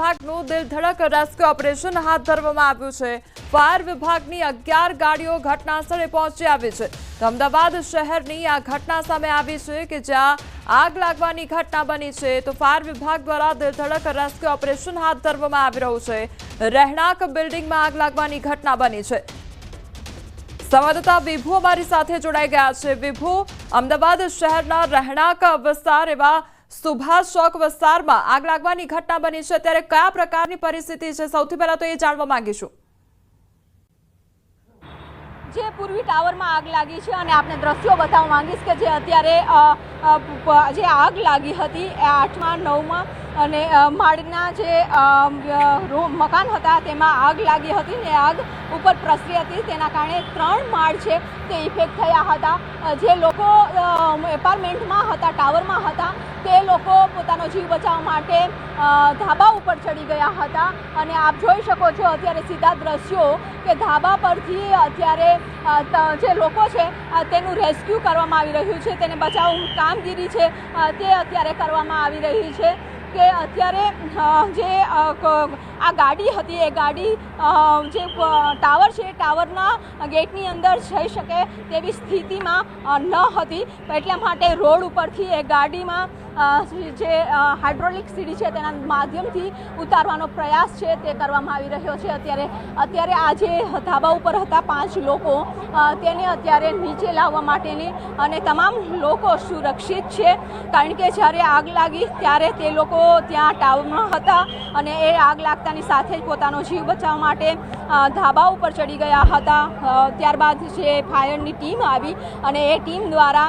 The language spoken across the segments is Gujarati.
વિભાગનું દિલધડક રેસ્ક્યુ ઓપરેશન હાથ ધરવામાં આવ્યું છે. ફાયર વિભાગની અગિયાર ગાડીઓ ઘટના સ્થળે પહોંચી આવી છે. અમદાવાદ શહેરની આ ઘટના સામે આવી છે કે જ્યાં આગ લાગવાની ઘટના બની છે. તો ફાયર વિભાગ દ્વારા દિલધડક રેસ્ક્યુ ઓપરેશન હાથ ધરવામાં આવી રહ્યું છે. રહેણાંક બિલ્ડિંગમાં આગ લાગવાની ઘટના બની છે. સંવાદદાતા વિભુ અમારી સાથે જોડાઈ ગયા છે. વિભુ, અમદાવાદ શહેરના રહેણાંક વિસ્તાર એવા સુભાષ ચોક વિસ્તારમાં આગ લાગવાની ઘટના બની છે. ત્યારે કયા પ્રકારની પરિસ્થિતિ છે? સૌથી પહેલા તો એ જાણવા માંગીશું. જે પૂર્વી ટાવરમાં આગ લાગી છે અને આપણે દ્રશ્યો બતાવવા માંગીશ કે જે અત્યારે જે આગ લાગી હતી એ આઠમા, નવમાં અને માળના જે મકાન હતા તેમાં આગ લાગી હતી ને આગ ઉપર પ્રસરી હતી. તેના કારણે ત્રણ માળ છે તે ઇફેક્ટ થયા હતા. જે લોકો એપાર્ટમેન્ટમાં હતા, ટાવરમાં હતા, તે લોકો પોતાનો જીવ બચાવવા માટે ધાબા ઉપર ચડી ગયા હતા. અને આપ જોઈ શકો છો અત્યારે સીધા દ્રશ્યો કે ધાબા પરથી અત્યારે જે લોકો છે તેનું રેસ્ક્યુ કરવામાં આવી રહ્યું છે, તેને બચાવ કામગીરી છે તે અત્યારે કરવામાં આવી રહી છે. કે અત્યારે જે આ ગાડી હતી, એ ગાડી જે ટાવર છે ટાવરના ગેટની અંદર જઈ શકે તેવી સ્થિતિમાં ન હતી. એટલા માટે રોડ ઉપરથી એ ગાડીમાં જે હાઇડ્રોલિક સીડી છે તેના માધ્યમથી ઉતારવાનો પ્રયાસ છે તે કરવામાં આવી રહ્યો છે. અત્યારે અત્યારે આ જે ધાબા ઉપર હતા પાંચ લોકો તેને અત્યારે નીચે લાવવા માટેની અને તમામ લોકો સુરક્ષિત છે. કારણ કે જ્યારે આગ લાગી ત્યારે તે લોકો ત્યાં ટાવરમાં હતા અને એ આગ લાગતાની સાથે જ પોતાનો જીવ બચાવવા માટે ધાબા ઉપર ચડી ગયા હતા. ત્યારબાદ જે ફાયરની ટીમ આવી અને એ ટીમ દ્વારા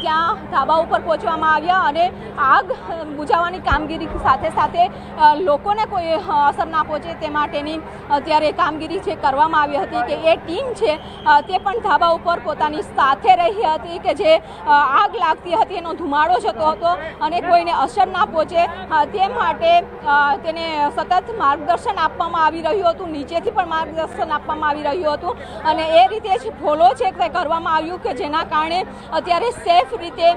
ત્યાં ધાબા ઉપર પહોંચવામાં આવ્યા અને આગ બુઝાવવાની કામગીરી સાથે સાથે લોકોને કોઈ અસર ના પહોંચે તે માટેની અત્યારે કામગીરી જે કરવામાં આવી હતી કે એ ટીમ છે તે પણ ધાબા ઉપર પોતાની સાથે રહી હતી કે જે આગ લાગતી હતી એનો ધુમાડો જતો હતો અને કોઈને અસર ના પહોંચે તે માટે તેને સતત માર્ગદર્શન આપવામાં આવી રહ્યું હતું, નીચેથી પણ માર્ગદર્શન આપવામાં આવી રહ્યું હતું અને એ રીતે જ ફોલો છે તે કરવામાં આવ્યું કે જેના કારણે અત્યારે સેફ રીતે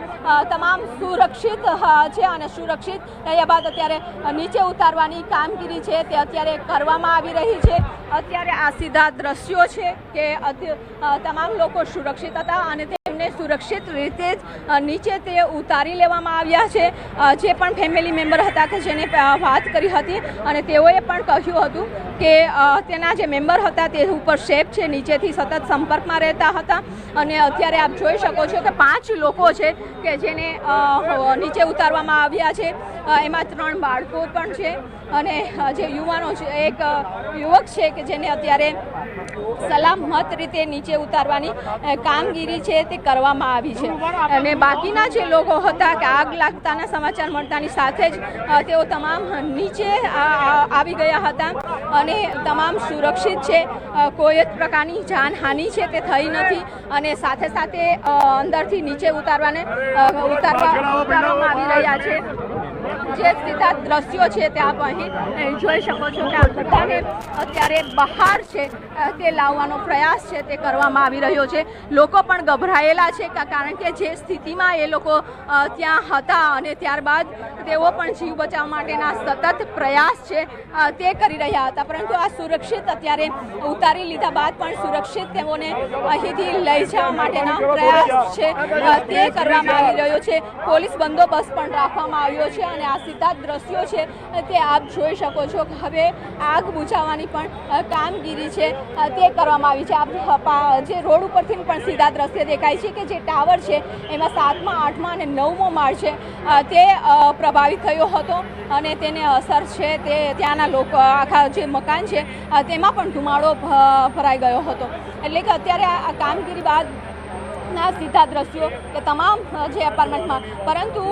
તમામ સુરક્ષિત છે અને સુરક્ષિત રહ્યા બાદ અત્યારે નીચે ઉતારવાની કામગીરી છે, તે અત્યારે કરવામાં આવી રહી છે. અત્યારે આ સીધા દ્રશ્યો છે કે તમામ લોકો સુરક્ષિત હતા અને તેમને સુરક્ષિત રીતે જ નીચે તે ઉતારી લેવામાં આવ્યા છે. જે પણ ફેમિલી મેમ્બર હતા કે જેને વાત કરી હતી અને તેઓએ પણ કહ્યું હતું કે તેના જે મેમ્બર હતા તે ઉપર શેપ છે, નીચેથી સતત સંપર્કમાં રહેતા હતા. અને અત્યારે આપ જોઈ શકો છો કે પાંચ લોકો છે કે જેને નીચે ઉતારવામાં આવ્યા છે. એમાં ત્રણ બાળકો પણ છે અને જે યુવાનો છે, એક યુવક છે કે જેને અત્યારે સલામત રીતે નીચે ઉતારવાની કામગીરી છે તે કરવામાં આવી છે. અને બાકીના જે લોકો હતા કે આગ લાગતાના સમાચાર મળતાની સાથે જ તેઓ તમામ નીચે આવી ગયા હતા. અને તમામ સુરક્ષિત છે. કોઈ જ પ્રકારની જાનહાનિ છે તે થઈ નથી અને સાથે સાથે અંદરથી નીચે ઉતારવાને ઉતારવા, ઉતારવામાં આવી રહ્યા છે. જે સીધા દ્રશ્યો છે તે આપ અહીં જોઈ શકો છો કે આ બધાને અત્યારે બહાર છે તે લાવવાનો પ્રયાસ છે, તે કરવામાં આવી રહ્યો છે. લોકો પણ ગભરાયેલા છે કારણ કે જે સ્થિતિમાં એ લોકો ત્યાં હતા અને ત્યારબાદ તેઓ પણ જીવ બચાવવા માટેના સતત પ્રયાસ છે તે કરી રહ્યા હતા. પરંતુ આ સુરક્ષિત અત્યારે ઉતારી લીધા બાદ પણ સુરક્ષિત તેઓને અહીંથી લઈ જવા માટેના પ્રયાસ છે તે કરવામાં આવી રહ્યો છે. પોલીસ બંદોબસ્ત પણ રાખવામાં આવ્યો છે અને આ સીધા દ્રશ્યો છે, તે આપ જોઈ શકો છો હવે આગ બુઝાવવાની પણ કામગીરી છે તે કરવામાં આવી છે. આપ જે રોડ ઉપરથી પણ સીધા દ્રશ્ય દેખાય છે કે જે ટાવર છે, એમાં સાતમા, આઠમા અને નવમો માળ છે તે પ્રભાવિત થયો હતો અને તેને અસર છે, તે ત્યાંના લોકો, આખા જે મકાન છે તેમાં પણ ધુમાડો ભરાઈ ગયો હતો. એટલે કે અત્યારે આ કામગીરી બાદ ના સીધા દ્રશ્યો કે તમામ જે એપાર્ટમેન્ટમાં પરંતુ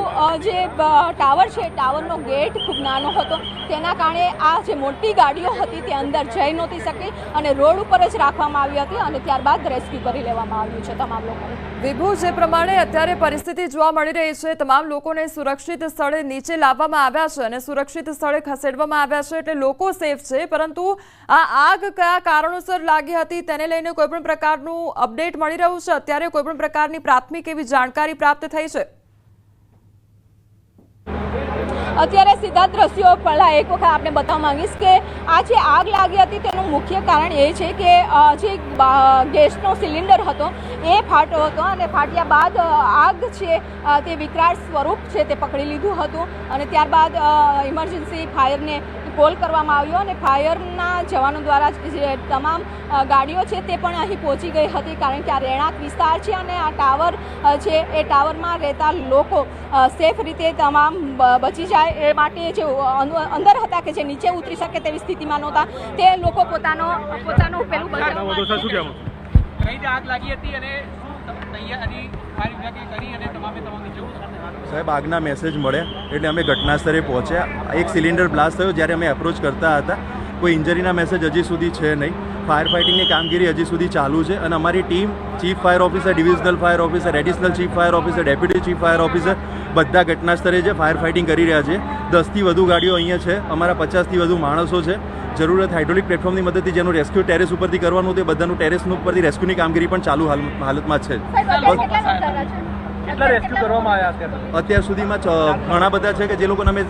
જે ટાવર છે ટાવરનો ગેટ ખૂબ નાનો હતો. તેના કારણે આ જે મોટી ગાડીઓ હતી તે અંદર જઈ નહોતી શકી અને રોડ ઉપર જ રાખવામાં આવી હતી અને ત્યારબાદ રેસ્ક્યુ કરી લેવામાં આવ્યું છે તમામ લોકોને. વિભુ, જે પ્રમાણે અત્યારે પરિસ્થિતિ જોવા મળી રહી છે, તમામ લોકોને સુરક્ષિત સ્થળે નીચે લાવવામાં આવ્યા છે અને સુરક્ષિત સ્થળે ખસેડવામાં આવ્યા છે એટલે લોકો સેફ છે. પરંતુ આ આગ કયા કારણોસર લાગી હતી તેને લઈને કોઈપણ પ્રકારનું અપડેટ મળી રહ્યું છે? અત્યારે કોઈ પણ પ્રકારની પ્રાથમિક એવી જાણકારી પ્રાપ્ત થઈ છે. અત્યારે સીધા દ્રશ્યો પહેલાં એક વખત આપણે બતાવવા માંગીશ કે આ જે આગ લાગી હતી તેનું મુખ્ય કારણ એ છે કે જે ગેસનો સિલિન્ડર હતો એ ફાટ્યો હતો અને ફાટ્યા બાદ આગ છે તે વિકરાળ સ્વરૂપ છે તે પકડી લીધું હતું અને ત્યારબાદ ઇમરજન્સી ફાયરને કોલ કરવામાં આવ્યો અને ફાયરના જવાનો દ્વારા જે તમામ ગાડીઓ છે તે પણ અહીં પહોંચી ગઈ હતી કારણ કે આ રહેણાંક વિસ્તાર છે અને આ ટાવર છે એ ટાવરમાં રહેતા લોકો સેફ રીતે તમામ બચી જાય એ માટે જે અંદર હતા કે જે નીચે ઉતરી શકે તેવી સ્થિતિમાં નહોતા તે લોકો પોતાનો પોતાનું પેલું કઈ રીતે આગ લાગી હતી અને શું તૈયારી ફાયર વિભાગે કરી અને તમામે તમામ નીચે? સાહેબ આગના મેસેજ મળ્યા એટલે અમે ઘટના સ્થળે પહોંચ્યા. એક સિલિન્ડર બ્લાસ્ટ થયો જ્યારે અમે એપ્રોચ કરતા હતા. કોઈ ઇન્જરીના મેસેજ હજી સુધી છે નહીં. ફાયર ફાઇટિંગની કામગીરી હજી સુધી ચાલુ છે અને અમારી team chief fire officer divisional fire officer additional chief fire officer deputy chief fire officer બધા ઘટના સ્તરે છે ફાયર ફાઇટિંગ કરી રહ્યા છે. દસથી વધુ ગાડીઓ અહીંયા છે. અમારા પચાસથી વધુ માણસો છે. જરૂરત હાઇડ્રોલિક પ્લેટફોર્મની મદદથી જેનું રેસ્ક્યુ ટેરેસ ઉપરથી કરવાનું તે બધાનું ટેરેસનું ઉપરથી રેસ્ક્યુની કામગીરી પણ ચાલુ હાલ હાલતમાં છે? કેટલા રેસ્ક્યુ કરવામાં આવ્યા અત્યાર સુધીમાં ઘણા બધા છે કે જે લોકોને અમે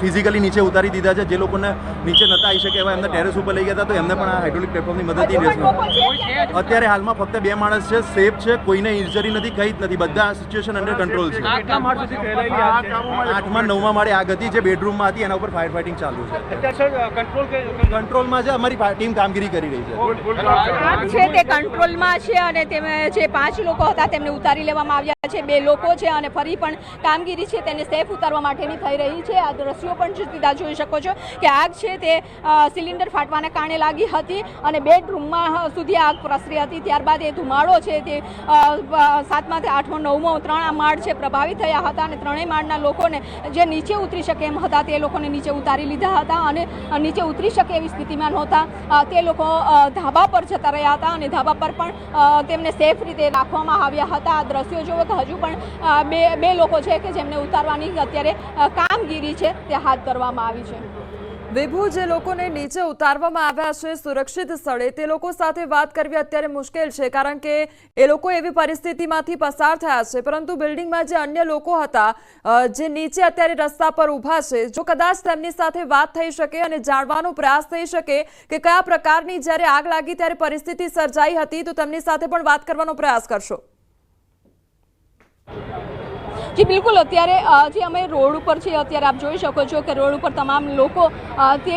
ફિઝિકલી નીચે ઉતારી દીધા છે. જે લોકોને નીચે નતા આવી શકે એવા એમને ટેરેસ ઉપર લઈ ગયા હતા તો એમને પણ આ હાઇડ્રોલિક પ્લેટફોર્મની મદદથી અત્યારે હાલમાં ફક્ત બે માણસ છે સેફ છે કોઈને ઇન્જરી નથી કંઈ જ નથી. બધા સિચ્યુએશન અંડર કંટ્રોલ છે. આઠમાં નવમા માળે આગ હતી જે બેડરૂમમાં હતી એના ઉપર ફાયર ફાઇટિંગ ચાલુ છે. કંટ્રોલમાં છે અમારી ટીમ કામગીરી કરી રહી છે. તે કંટ્રોલમાં છે અને તેમે જે પાંચ લોકો હતા તેમને ઉતારી લેવામાં આવ્યા છે. બે લોકો છે અને ફરી પણ કામગીરી છે તેને સેફ ઉતારવા માટેની થઈ રહી છે. આ દ્રશ્યો પણ સીધા જોઈ શકો છો કે આગ છે તે સિલિન્ડર ફાટવાને કારણે લાગી હતી અને બેડરૂમમાં સુધી આગ પ્રસરી હતી. ત્યારબાદ એ ધુમાડો છે તે સાતમાંથી આઠમો નવમો ત્રણ માળ છે પ્રભાવિત થયા હતા અને ત્રણેય માળના લોકોને જે નીચે ઉતરી શકે એમ હતા તે લોકોને નીચે ઉતારી લીધા હતા અને નીચે ઉતરી શકે એવી સ્થિતિમાં નહોતા. તે લોકો ધાબા પર જતા રહ્યા હતા અને ધાબા પર પણ તેમને સેફ રીતે રાખવામાં આવ્યા હતા. આ દ્રશ્યો જોવો કે હજુ પણ બે બે લોકો છે કે જેમને ઉતારવાની અત્યારે અ, કામગીરી છે તે હાથ ધરવામાં આવી છે. વિભુ, જે લોકોને નીચે ઉતારવામાં આવ્યા છે સુરક્ષિત સ્થળે, તે લોકો સાથે વાત કરવી અત્યારે મુશ્કેલ છે, કારણ કે એ લોકો એવી પરિસ્થિતિમાંથી પસાર થયા છે. પરંતુ બિલ્ડિંગમાં જે અન્ય લોકો હતા જે નીચે અત્યારે રસ્તા પર ઊભા છે, જો કદાચ તેમની સાથે વાત થઈ શકે અને જાણવાનો પ્રયાસ થઈ શકે કે કયા પ્રકારની જ્યારે આગ લાગી ત્યારે પરિસ્થિતિ સર્જાઈ હતી, તો તેમની સાથે પણ વાત કરવાનો પ્રયાસ કરશો. જી બિલકુલ. અત્યારે જે અમે રોડ ઉપર છીએ અત્યારે આપ જોઈ શકો છો કે રોડ ઉપર તમામ લોકો તે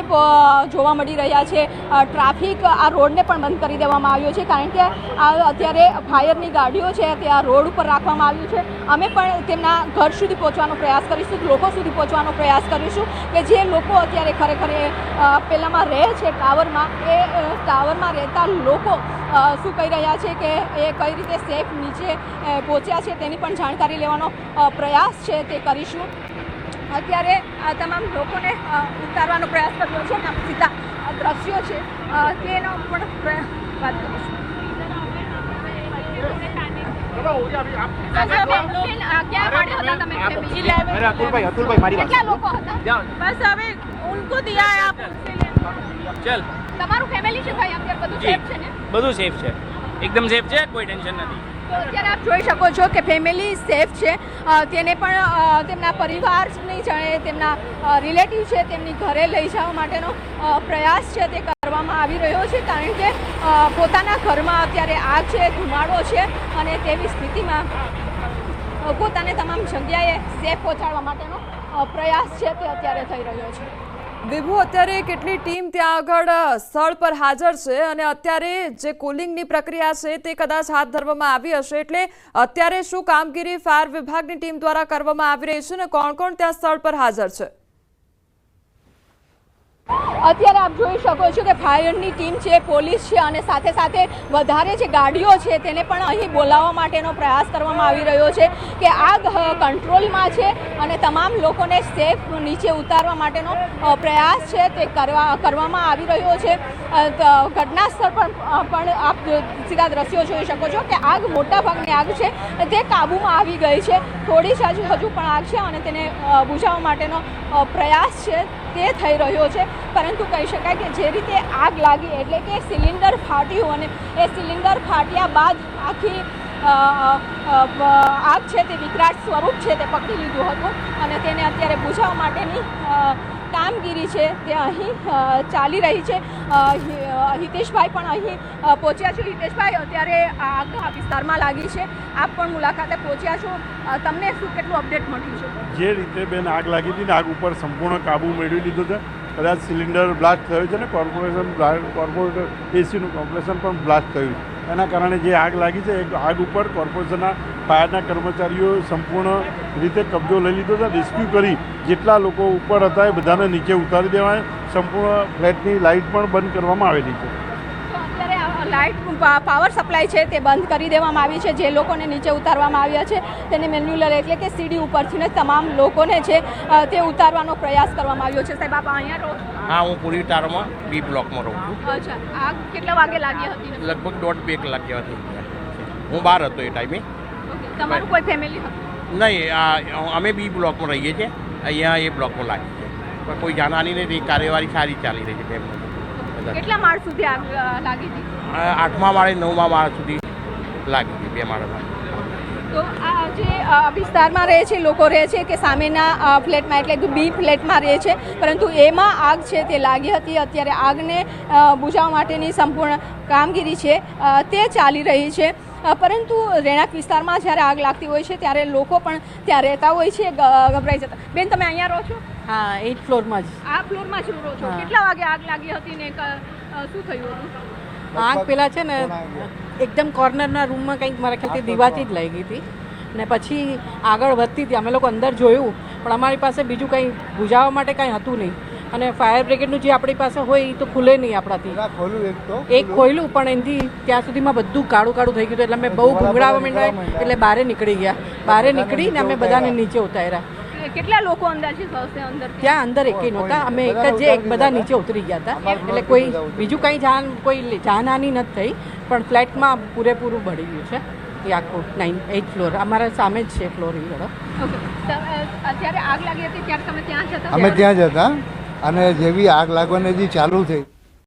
જોવા મળી રહ્યા છે. ટ્રાફિક આ રોડને પણ બંધ કરી દેવામાં આવ્યો છે કારણ કે આ અત્યારે ફાયરની ગાડીઓ છે તે આ રોડ ઉપર રાખવામાં આવ્યું છે. અમે પણ તેમના ઘર સુધી પહોંચવાનો પ્રયાસ કરીશું લોકો સુધી પહોંચવાનો પ્રયાસ કરીશું કે જે લોકો અત્યારે ખરેખર અ, રહે છે ટાવરમાં એ ટાવરમાં રહેતા લોકો શું કહી રહ્યા છે કે એ કઈ રીતે સેફ નીચે પહોંચ્યા છે તેની પણ જાણકારી લેવાનો પ્રયાસ છે તે કરીશું. અત્યારે આ તમામ લોકોને ઉતારવાનો પ્રયાસ કર્યો છે અને સીધા દ્રશ્યો છે. તેનો પણ વાત કરીશું. બધું સેફ છે એકદમ સેફ છે કોઈ ટેન્શન નથી. અત્યારે આપ જોઈ શકો છો કે ફેમિલી સેફ છે. તેને પણ તેમના પરિવારની જાણે તેમના રિલેટિવ છે તેમની ઘરે લઈ જવા માટેનો પ્રયાસ છે તે કરવામાં આવી રહ્યો છે. કારણ કે પોતાના ઘરમાં અત્યારે આગ છે, ધુમાડો છે અને તેવી સ્થિતિમાં પોતાને તમામ જગ્યાએ સેફ પહોંચાડવા માટેનો પ્રયાસ છે તે અત્યારે થઈ રહ્યો છે. વિભુ, અત્યારે કેટલી ટીમ ત્યાં આગળ સ્થળ પર હાજર છે અને અત્યારે જે કુલિંગની પ્રક્રિયા છે તે કદાચ હાથ ધરવામાં આવી હશે એટલે અત્યારે શું કામગીરી ફાયર વિભાગની ટીમ દ્વારા કરવામાં આવી રહી છે અને કોણ કોણ ત્યાં સ્થળ પર હાજર છે? અત્યારે આપ જોઈ શકો છો કે ફાયરની ટીમ છે, પોલીસ છે અને સાથે સાથે વધારે જે ગાડીઓ છે તેને પણ અહીં બોલાવવા માટેનો પ્રયાસ કરવામાં આવી રહ્યો છે કે આગ કંટ્રોલમાં છે અને તમામ લોકોને સેફ નીચે ઉતારવા માટેનો પ્રયાસ છે તે કરવા, કરવામાં આવી રહ્યો છે. ઘટના સ્થળ પર પણ આપ સીધા દ્રશ્યો જોઈ શકો છો કે આગ મોટા ભાગની આગ છે તે કાબૂમાં આવી ગઈ છે. થોડી જ હજુ પણ આગ છે અને તેને બુઝાવવા માટેનો પ્રયાસ છે. તે થઈ રહ્યો છે. પરંતુ કહી શકાય કે જે રીતે આગ લાગી એટલે કે સિલિન્ડર ફાટ્યું અને એ સિલિન્ડર ફાટ્યા બાદ આખી આગ છે તે વિકરાટ સ્વરૂપ છે તે પકડી લીધું હતું અને તેને અત્યારે બુઝાવવા માટેની કામગીરી છે તે અહીં ચાલી રહી છે. હિતેશભાઈ પણ અહીં પહોંચ્યા છું. હિતેશભાઈ, અત્યારે આગ વિસ્તારમાં લાગી છે. આપ પણ મુલાકાતે પહોંચ્યા છો. તમને શું કેટલું અપડેટ મળ્યું છે? જે રીતે બેન આગ લાગી હતી ને આગ ઉપર સંપૂર્ણ કાબુ મેળવી લીધો છે. કદાચ સિલિન્ડર બ્લાસ્ટ થયો છે ને કોર્પોરેશન કોર્પોરેટર એસીનું કોર્પોરેશન પણ બ્લાસ્ટ થયું છે. એના કારણે જે આગ લાગી છે, એ આગ ઉપર કોર્પોરેશનના ફાયરના કર્મચારીઓ સંપૂર્ણ રીતે કબજો લઈ લીધો છે. રેસ્ક્યુ કરી જેટલા લોકો ઉપર હતા એ બધાને નીચે ઉતારી દેવાય. સંપૂર્ણ ફ્લેટની લાઇટ પણ બંધ કરવામાં આવેલી છે. લાઇટ પાવર સપ્લાય છે તે બંધ કરી દેવામાં આવી છે. જે લોકોને નીચે ઉતારવામાં આવ્યા છે તેને મેન્યુલર એટલે કે સીડી ઉપરથી ને તમામ લોકોને છે તે ઉતારવાનો પ્રયાસ કરવામાં આવ્યો છે. સાહેબ આપ અહીંયા રહો હા હું પૂરી ટારમાં બી બ્લોકમાં રહું છું. અચ્છા. આગ કેટલા વાગે લાગી હતી? લગભગ દોઢ બે કલાક જેવા થઈ હું બહાર હતો એ ટાઈમે. તમારું કોઈ ફેમિલી નહીં આ અમે બી બ્લોકમાં રહીએ છીએ. અહીંયા એ બ્લોકમાં લાગી છે. પણ કોઈ જાનહાની નથી કાર્યવાહી સારી ચાલી રહી છે. કેટલા માળ સુધી આગ લાગી હતી? આઠમા માળે નવમા માળ સુધી લાગી હતી બે માળમાં તો આ જે વિસ્તારમાં રહે છે લોકો રહે છે કે સામેના ફ્લેટમાં એટલે કે બી ફ્લેટમાં રહે છે પરંતુ એમાં આગ છે તે લાગી હતી. અત્યારે આગને બુઝાવવા માટેની સંપૂર્ણ કામગીરી છે તે ચાલી રહી છે. પરંતુ રહેણાંક વિસ્તારમાં જ્યારે આગ લાગતી હોય છે ત્યારે લોકો પણ ત્યાં રહેતા હોય છે ગભરાઈ જતા. બેન તમે અહીંયા રહો છો? હા એઇટ ફ્લોરમાં જ. આ ફ્લોરમાં જ રહો છો. કેટલા વાગે આગ લાગી હતી ને શું થયું હતું? આગ પેલા છે ને એકદમ કોર્નરના રૂમમાં કંઈક મારા ખ્યાલથી દીવાથી જ લાગી હતી. ને પછી આગળ વધતી હતી. અમે લોકો અંદર જોયું પણ અમારી પાસે બીજું કંઈ બુજાવવા માટે કંઈ હતું નહીં. અને ફાયર બ્રિગેડનું જે આપણી પાસે હોય એ તો ખુલે નહીં આપણાથી. એક ખોયલું પણ એનાથી ત્યાં સુધીમાં બધું કાળું કાળું થઈ ગયું એટલે અમે બહુ ઘૂંઘડાવા માંડ્યા એટલે બહાર નીકળી ગયા. બહાર નીકળીને અમે બધાને નીચે ઉતાર્યા. કેટલા લોકો અંદાજિત હશે અંદર ત્યાં અંદર એકેય નહોતા. અમે એક જ એક બધા નીચે ઉતરી ગયા હતા. એટલે કોઈ બીજું કંઈ જાન કોઈ જાનહાની નથી થઈ પણ ફ્લેટમાં પૂરેપૂરું ભળી ગયું છે. એ આખું નાઇન એઇટ ફ્લોર. અમારા સામે જ છે ફ્લોર એ વાળો. ઓકે. તમે, અ, જ્યારે આગ લાગી હતી ત્યારે તમે ત્યાં જ હતા અમે ત્યાં જ હતા. અને જેવી આગ લાગવાની હજી ચાલુ થઈ